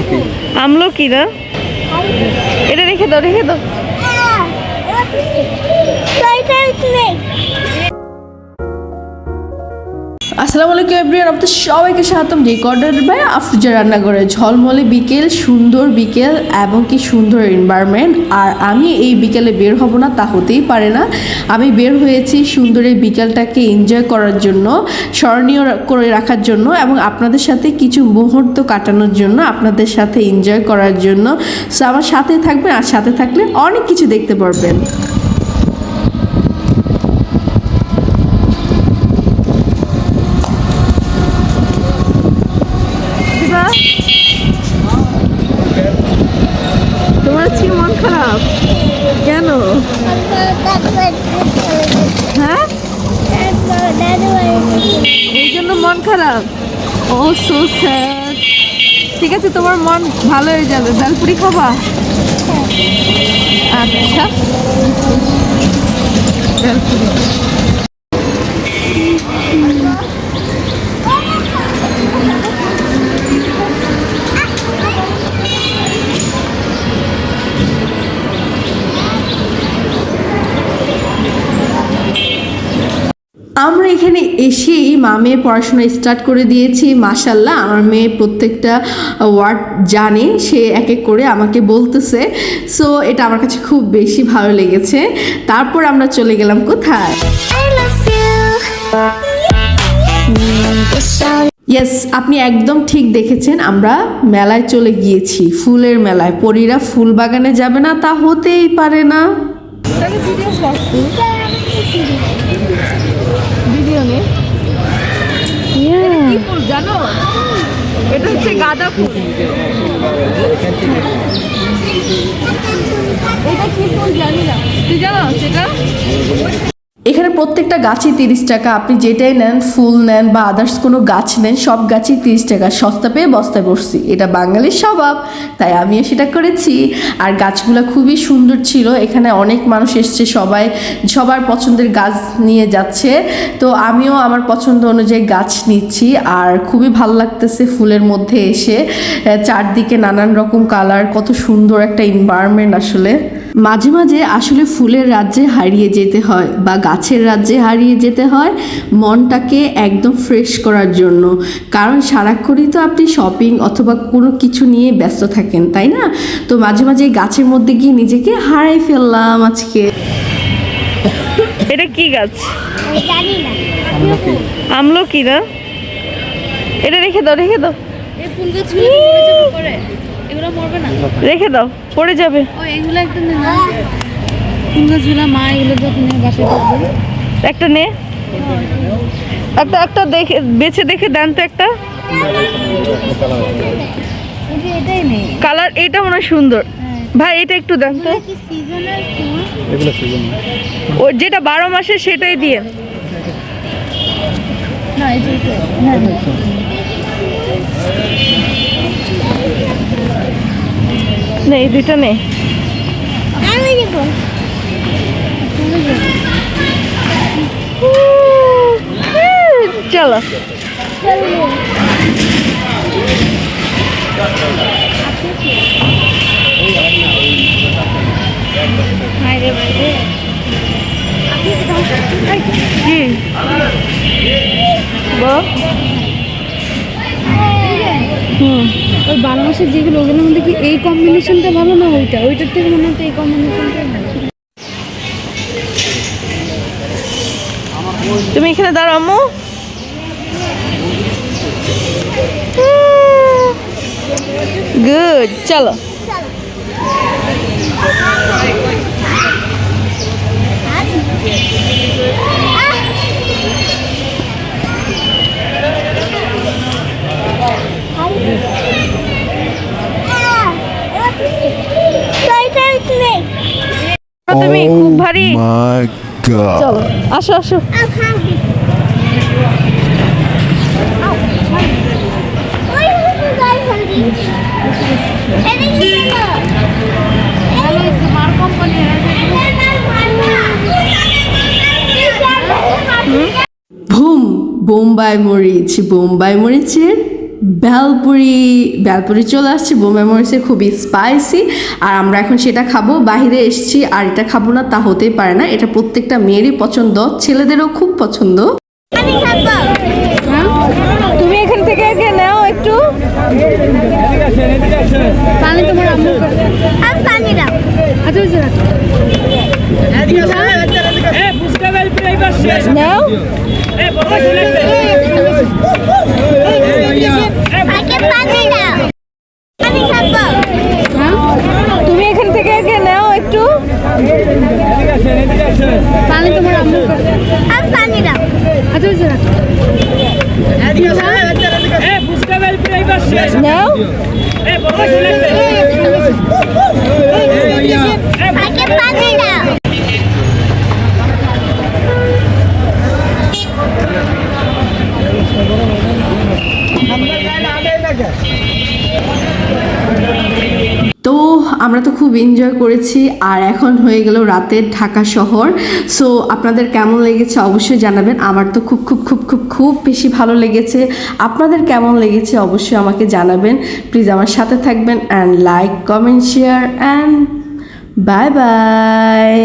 আমলকি আমলকি না এটা রেখে দাও রেখে দাও। আসসালামু আলাইকুম এভরিওয়ান, আপনাদের সবাইকে স্বাগতম রেকর্ডেড বাই আফরুজা রান্নাঘরে ঝলমলে বিকেল, সুন্দর বিকেল এবং কি সুন্দর এনভায়রনমেন্ট আর আমি এই বিকেলে বের হব না, তা হতেই পারে না। আমি বের হয়েছি সুন্দর এই বিকেলটাকে এনজয় করার জন্য, স্মরণীয় করে রাখার জন্য এবং আপনাদের সাথে কিছু মুহূর্ত কাটানোর জন্য, আপনাদের সাথে এনজয় করার জন্য। সো আমার সাথে থাকবেন আর সাথে থাকলে অনেক কিছু দেখতে পারবেন দিবা তোমার আজকে মন খারাপ কেন হ্যাঁ এই জন্য মন খারাপ? ও সো স্যাড ঠিক আছে তোমার মন ভালো হয়ে যাবে। ডালপুরি খাবা? আচ্ছা। বেলপুরি আমরা এখানে এসেই মা মেয়ে পড়াশোনা স্টার্ট করে দিয়েছি। মাসাল্লাহ আমার মেয়ে প্রত্যেকটা ওয়ার্ড জানে সে এক এক করে আমাকে বলতেছে। সো এটা আমার কাছে খুব বেশি ভালো লেগেছে। তারপর আমরা চলে গেলাম কোথায়? ইয়েস আপনি একদম ঠিক দেখেছেন আমরা মেলায় চলে গিয়েছি ফুলের মেলায়। পরীরা ফুল বাগানে যাবে না তা হতেই পারে না। জানো? এটা হচ্ছে গাঁদা ফুল। এটা কি ফুল জানি না। তুই জানো সেটা? প্রত্যেকটা গাছই তিরিশ টাকা। আপনি যেটাই নেন, ফুল নেন বা আদার্স কোনো গাছ নেন, সব গাছই তিরিশ টাকা। সস্তা পেয়ে বস্তায় বসছি। এটা বাঙালির স্বভাব, তাই আমিও সেটা করেছি। আর গাছগুলো খুবই সুন্দর ছিল। এখানে অনেক মানুষ এসছে, সবাই সবার পছন্দের গাছ নিয়ে যাচ্ছে। তো আমিও আমার পছন্দ অনুযায়ী গাছ নিচ্ছি। আর খুবই ভালো লাগতেছে ফুলের মধ্যে এসে। চারদিকে নানান রকম কালার কত সুন্দর একটা এনভায়রনমেন্ট আসলে। মাঝে মাঝে আসলে ফুলের রাজ্যে হারিয়ে যেতে হয় বা গাছের রাজ্যে হারিয়ে যেতে হয় মনটাকে একদম ফ্রেশ করার জন্য। কারণ সারাক্ষণই তো আপনি শপিং অথবা কোনো কিছু নিয়ে ব্যস্ত থাকেন তাই না? তো মাঝে মাঝে গাছের মধ্যে গিয়ে নিজেকে হারাই ফেললাম আজকে। এটা কি গাছ? আমলকি আমলকি না? এটা রেখে দাও রেখে দাও। ফুল পরে? এগুলো মরবে না। রেখে দাও পড়ে যাবে। ও এগুলো একটা নে মা এগুলো যত নিয়ে বাসায় থাকবে একটা নে। একটা একটা দেখে বেছে দেখে দেন তো একটা। কালার এটা মনে হয় সুন্দর। হ্যাঁ। ভাই এটা একটু দেন তো। কি সিজনাল ফুল এগুলো সিজন ও যেটা বারো মাসে সেটাই দিয়ে। না এই যে এটা। হ্যাঁ হ্যাঁ। না এই দুইটা নেই চলো। কি হুম। ওই বারো মাসের যেগুলো ওগুলোর মধ্যে কি এই কম্বিনেশনটা ভালো না ওইটা? ওইটার থেকে মনে হচ্ছে এই কম্বিনেশনটা তুমি এখানে দাঁড়াও, আম্মু। গুড চলো। ভারী my god. চলো আসো আসো ভুম বোম্বাই মরিচ বোম্বাই মরিচের বেলপুরি বেলপুরি চলে আসছে বোমে মরিচে খুবই স্পাইসি আর আমরা এখন সেটা খাব বাইরে এসছি আর এটা খাব না তা হতেই পারে না। এটা প্রত্যেকটা মেয়েরই পছন্দ ছেলেদেরও খুব পছন্দ। হ্যাঁ তুমি এখান থেকে আগে নাও একটু। পানি তোমার আম্মুর কাছে আমি পানি দাও। আচ্ছা রাখো। নাও আগে পানি দাও আমি খাব হ্যাঁ তুমি এখান থেকে আগে নাও একটু পানি তোমার আম্মুর কাছে আমি পানি দাও আচ্ছা বুঝে রাখো নাও আমরা তো খুব এনজয় করেছি আর এখন হয়ে গেল রাতের ঢাকা শহর। সো আপনাদের কেমন লেগেছে অবশ্যই জানাবেন। আমার তো খুব খুব খুব খুব খুব বেশি ভালো লেগেছে। আপনাদের কেমন লেগেছে অবশ্যই আমাকে জানাবেন। প্লিজ আমার সাথে থাকবেন and like comment share and bye bye